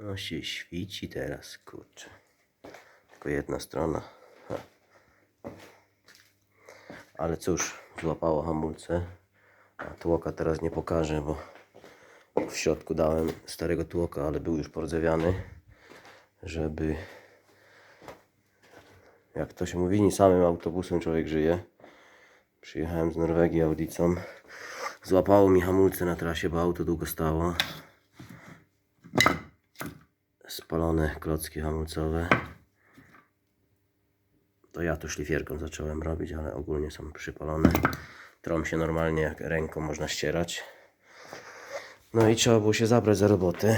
No się świeci teraz, kurczę. Tylko jedna strona. Ha. Ale cóż, złapało hamulce. A tłoka teraz nie pokażę, bo w środku dałem starego tłoka, ale był już pordzewiany, żeby jak to się mówi, nie samym autobusem człowiek żyje. Przyjechałem z Norwegii Audicą. Złapało mi hamulce na trasie, bo auto długo stało. Spalone klocki hamulcowe. To ja to szlifierką zacząłem robić, ale ogólnie są przypalone. Trą się normalnie jak ręką można ścierać. No i trzeba było się zabrać za robotę.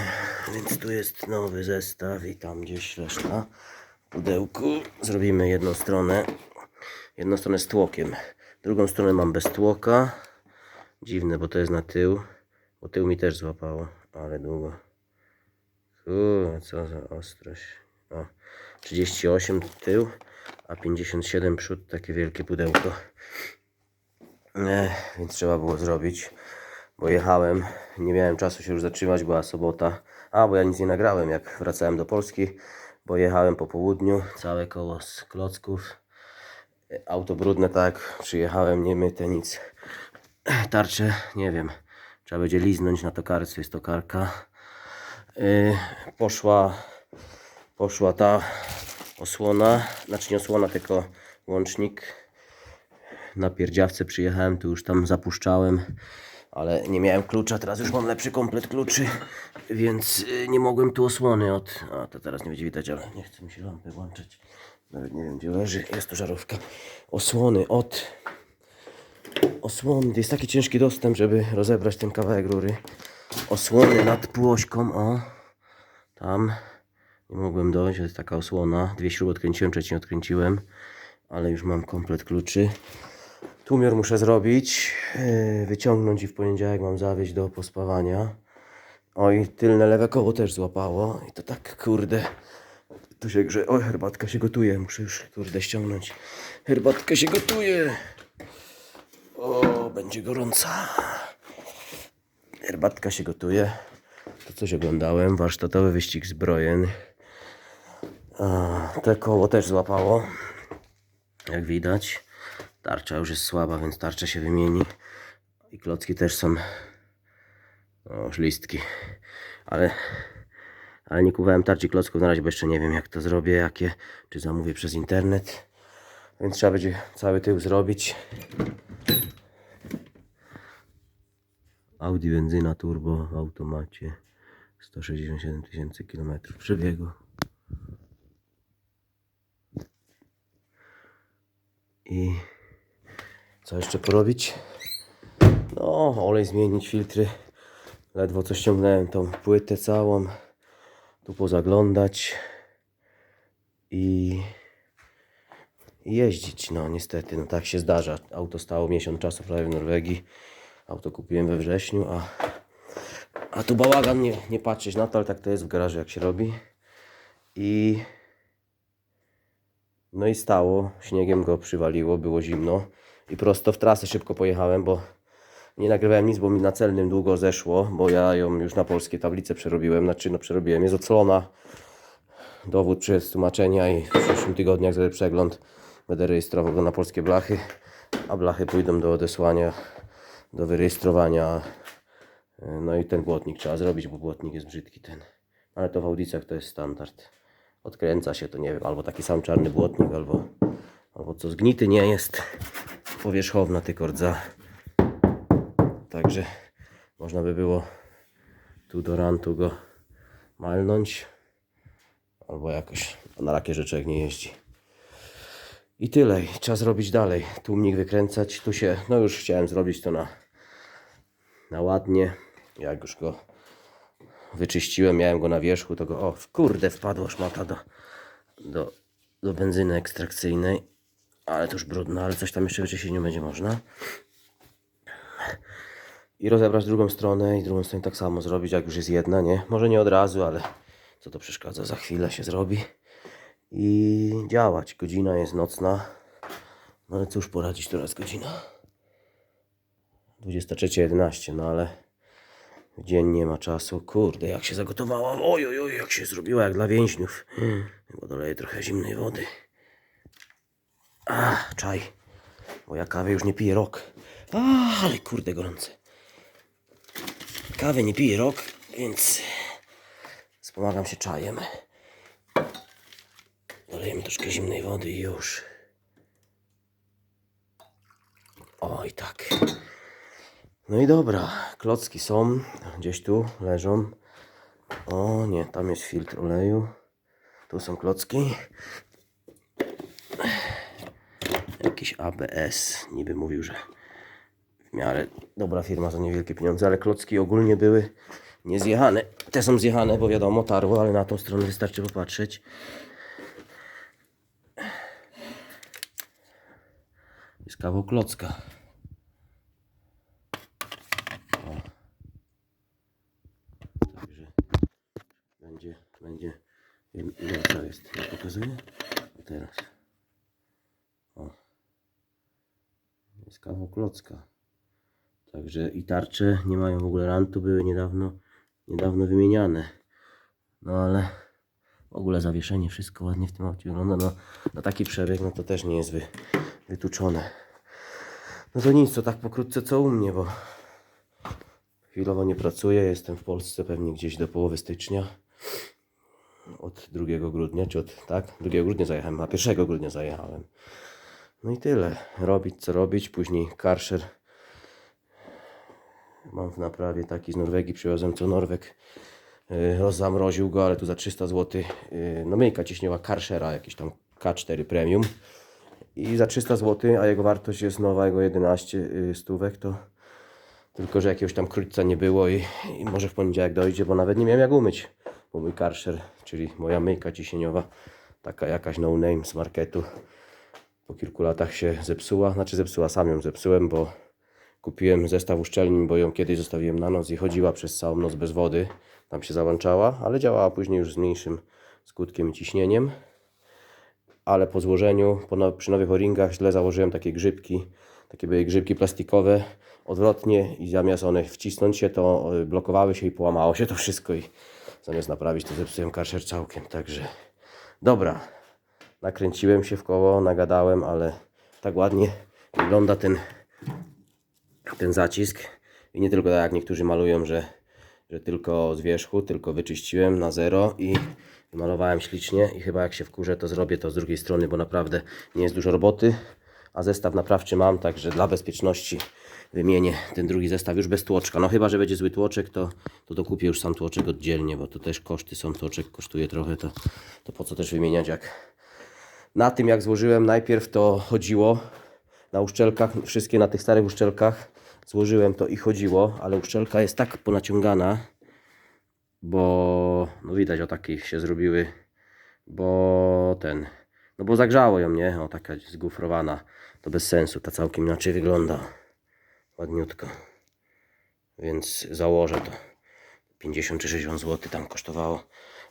Więc tu jest nowy zestaw i tam gdzieś reszta. W pudełku zrobimy jedną stronę. Jedną stronę z tłokiem. Drugą stronę mam bez tłoka. Dziwne, bo to jest na tył. Bo tył mi też złapało, ale długo. Kurwa, co za ostrość. O, 38 tył, a 57 przód, takie wielkie pudełko. Ech, więc trzeba było zrobić, bo jechałem, nie miałem czasu się już zatrzymać, była sobota. A, bo ja nic nie nagrałem, jak wracałem do Polski, bo jechałem po południu, całe koło z klocków. Auto brudne, tak, przyjechałem, nie myte, nic. Tarcze, nie wiem, trzeba będzie liznąć na tokarce, jest tokarka. Yy, poszła, poszła ta osłona, znaczy nie osłona, tylko łącznik. Na pierdziawce przyjechałem, tu już tam zapuszczałem, ale nie miałem klucza, teraz już mam lepszy komplet kluczy, więc yy, nie mogłem tu osłony od... A to teraz nie będzie widać, ale nie chce mi się lampy włączyć. Nawet nie wiem gdzie leży, jest to żarówka. Osłony od... Osłony, jest taki ciężki dostęp, żeby rozebrać ten kawałek rury osłony nad półośką, o, tam, nie mogłem dojść, jest taka osłona, dwie śruby odkręciłem, trzecią odkręciłem, ale już mam komplet kluczy. Tłumior muszę zrobić, yy, wyciągnąć i w poniedziałek mam zawieźć do pospawania. Oj, tylne lewe koło też złapało i to tak, kurde, tu się grze, oj, herbatka się gotuje, muszę już, kurde, ściągnąć. Herbatka się gotuje. O, będzie gorąca. Herbatka się gotuje. To coś oglądałem. Warsztatowy wyścig zbrojen. A, te koło też złapało. Jak widać. Tarcza już jest słaba, więc tarcza się wymieni. I klocki też są. O, szlistki. Ale, ale nie kuwałem tarczy klocków na razie, bo jeszcze nie wiem jak to zrobię, jakie. Czy zamówię przez internet. Więc trzeba będzie cały tył zrobić. Audi benzyna turbo w automacie 167 tysięcy km przebiegu. I co jeszcze porobić? No, olej zmienić, filtry. Ledwo co ściągnąłem tą płytę całą. Tu pozaglądać i jeździć, no niestety, no tak się zdarza. Auto stało miesiąc czasu prawie w Norwegii Auto kupiłem we wrześniu, a, a tu bałagan nie, nie patrzeć na to, ale tak to jest w garażu jak się robi. I no i stało, śniegiem go przywaliło, było zimno i prosto w trasę szybko pojechałem, bo nie nagrywałem nic, bo mi na celnym długo zeszło, bo ja ją już na polskie tablice przerobiłem, znaczy no przerobiłem, jest ocalona. Dowód przez tłumaczenia i w przyszłym tygodniu jak zrobię przegląd będę rejestrował go na polskie blachy, a blachy pójdą do odesłania do wyrejestrowania. No i ten błotnik trzeba zrobić, bo błotnik jest brzydki ten. Ale to w audicach to jest standard. Odkręca się to, nie wiem, albo taki sam czarny błotnik, albo, albo co zgnity nie jest. Powierzchowna tylko rdza. Także można by było tu do rantu go malnąć. Albo jakoś na rakie rzeczy nie jeździ. I tyle. Trzeba zrobić dalej. Tłumnik wykręcać. Tu się, no już chciałem zrobić to na, na ładnie. Jak już go wyczyściłem, miałem go na wierzchu, to go, o kurde, wpadła szmata do, do, do benzyny ekstrakcyjnej. Ale to już brudno, ale coś tam jeszcze wyczyścić nie będzie można. I rozebrać drugą stronę i drugą stronę tak samo zrobić, jak już jest jedna, nie? Może nie od razu, ale co to przeszkadza, za chwilę się zrobi i działać. Godzina jest nocna. No ale cóż poradzić, teraz godzina 23.11, no ale dzień nie ma czasu. Kurde, jak się zagotowała. Oj, oj, oj, jak się zrobiła, jak dla więźniów. Chyba doleję trochę zimnej wody. A, czaj. Bo ja kawy już nie piję rok. A, ale kurde gorące. Kawy nie piję rok, więc wspomagam się czajem. Dolejemy troszkę zimnej wody i już. Oj, tak. No i dobra, klocki są, gdzieś tu leżą. O nie, tam jest filtr oleju. Tu są klocki. Jakiś ABS, niby mówił, że w miarę dobra firma za niewielkie pieniądze, ale klocki ogólnie były niezjechane. Te są zjechane, bo wiadomo, tarło, ale na tą stronę wystarczy popatrzeć. Jest kawał klocka. Także będzie, będzie. Ile ile to jest? Ja pokazuję? A teraz. O. Jest kawał klocka. Także i tarcze nie mają w ogóle rantu, były niedawno, niedawno wymieniane. No ale w ogóle zawieszenie, wszystko ładnie w tym aucie wygląda. No, na taki przebieg, no to też nie jest wy, wytuczone. No to nic, to tak pokrótce co u mnie, bo chwilowo nie pracuję. Jestem w Polsce pewnie gdzieś do połowy stycznia. Od 2 grudnia, czy od, tak? 2 grudnia zajechałem, a 1 grudnia zajechałem. No i tyle. Robić co robić, później karszer. Mam w naprawie taki z Norwegii, przywiozłem co Norweg. Yy, Rozzamroził go, ale tu za 300 zł. Yy, no myjka ciśniowa Karszera, jakiś tam K4 Premium. I za 300 zł, a jego wartość jest nowa, jego 11 yy, stówek, to tylko, że jakiegoś tam krótca nie było i, i może w poniedziałek dojdzie, bo nawet nie miałem jak umyć. Bo mój karszer, czyli moja myjka ciśnieniowa, taka jakaś no name z marketu, po kilku latach się zepsuła. Znaczy zepsuła, sam ją zepsułem, bo kupiłem zestaw uszczelnin, bo ją kiedyś zostawiłem na noc i chodziła przez całą noc bez wody. Tam się załączała, ale działała później już z mniejszym skutkiem i ciśnieniem. Ale po złożeniu, po now- przy nowych o-ringach źle założyłem takie grzybki. Takie były grzybki plastikowe, odwrotnie i zamiast one wcisnąć się, to y, blokowały się i połamało się to wszystko i zamiast naprawić, to zepsułem karszer całkiem. Także dobra, nakręciłem się w koło, nagadałem, ale tak ładnie wygląda ten ten zacisk. I nie tylko tak jak niektórzy malują, że, że tylko z wierzchu, tylko wyczyściłem na zero i malowałem ślicznie. I chyba jak się wkurzę, to zrobię to z drugiej strony, bo naprawdę nie jest dużo roboty. A zestaw naprawczy mam, także dla bezpieczności wymienię ten drugi zestaw już bez tłoczka. No chyba, że będzie zły tłoczek, to, to dokupię już sam tłoczek oddzielnie, bo to też koszty są. Tłoczek kosztuje trochę, to, to po co też wymieniać, jak na tym jak złożyłem najpierw to chodziło na uszczelkach, wszystkie na tych starych uszczelkach złożyłem to i chodziło, ale uszczelka jest tak ponaciągana, bo no widać o takie się zrobiły, bo ten, no bo zagrzało ją, nie? O taka zgufrowana, to bez sensu, ta całkiem inaczej wygląda, ładniutko, więc założę to. 50 czy 60 zł tam kosztowało.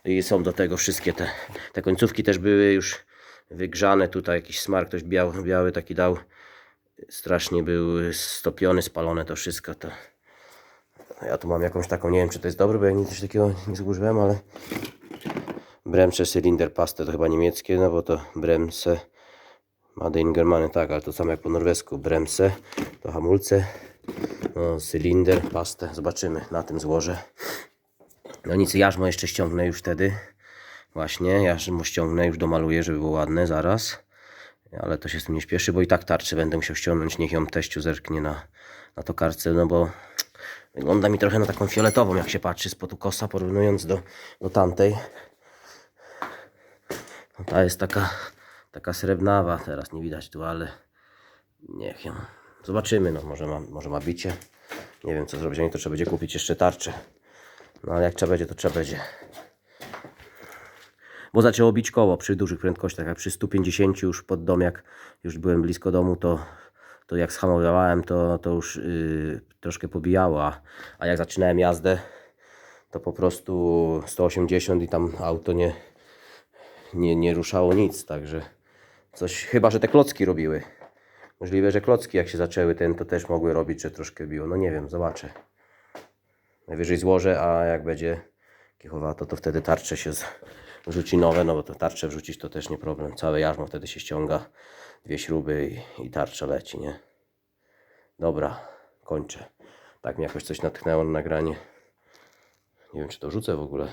I są do tego wszystkie te, te końcówki też były już wygrzane. Tutaj jakiś smar ktoś biały, biały taki dał. Strasznie był stopiony, spalone to wszystko. To ja tu mam jakąś taką, nie wiem czy to jest dobre, bo ja nic takiego nie zużyłem, ale Bremse Cylinder Pastę to chyba niemieckie, no bo to Bremse Made in Germany, tak, ale to samo jak po norwesku. Bremse to hamulce, no, cylinder, pastę, zobaczymy, na tym złożę. No nic, jarzmo jeszcze ściągnę już wtedy. Właśnie, jarzmo ściągnę, już domaluję, żeby było ładne zaraz. Ale to się z tym nie śpieszy, bo i tak tarczę będę musiał ściągnąć. Niech ją teściu zerknie na, na to kartce, no bo wygląda mi trochę na taką fioletową, jak się patrzy spod ukosa, porównując do, do tamtej. No ta jest taka, taka srebrnawa, teraz nie widać tu, ale niech ją. Zobaczymy, no może ma, może ma bicie. Nie wiem co zrobić, nie to trzeba będzie kupić jeszcze tarczę. No ale jak trzeba będzie, to trzeba będzie. Bo zaczęło bić koło przy dużych prędkościach, a przy 150 już pod dom, jak już byłem blisko domu, to, to jak schamowałem, to, to już yy, troszkę pobijało, a, a jak zaczynałem jazdę, to po prostu 180 i tam auto nie, nie, nie ruszało nic, także coś, chyba, że te klocki robiły. Możliwe, że klocki jak się zaczęły ten, to też mogły robić, że troszkę biło. No nie wiem, zobaczę. Najwyżej złożę, a jak będzie kiechowato, to wtedy tarcze się z... wrzuci nowe, no bo to tarcze wrzucić to też nie problem. Całe jarzmo wtedy się ściąga, dwie śruby i, i tarcza leci, nie? Dobra, kończę. Tak mnie jakoś coś natchnęło na nagranie. Nie wiem, czy to rzucę w ogóle.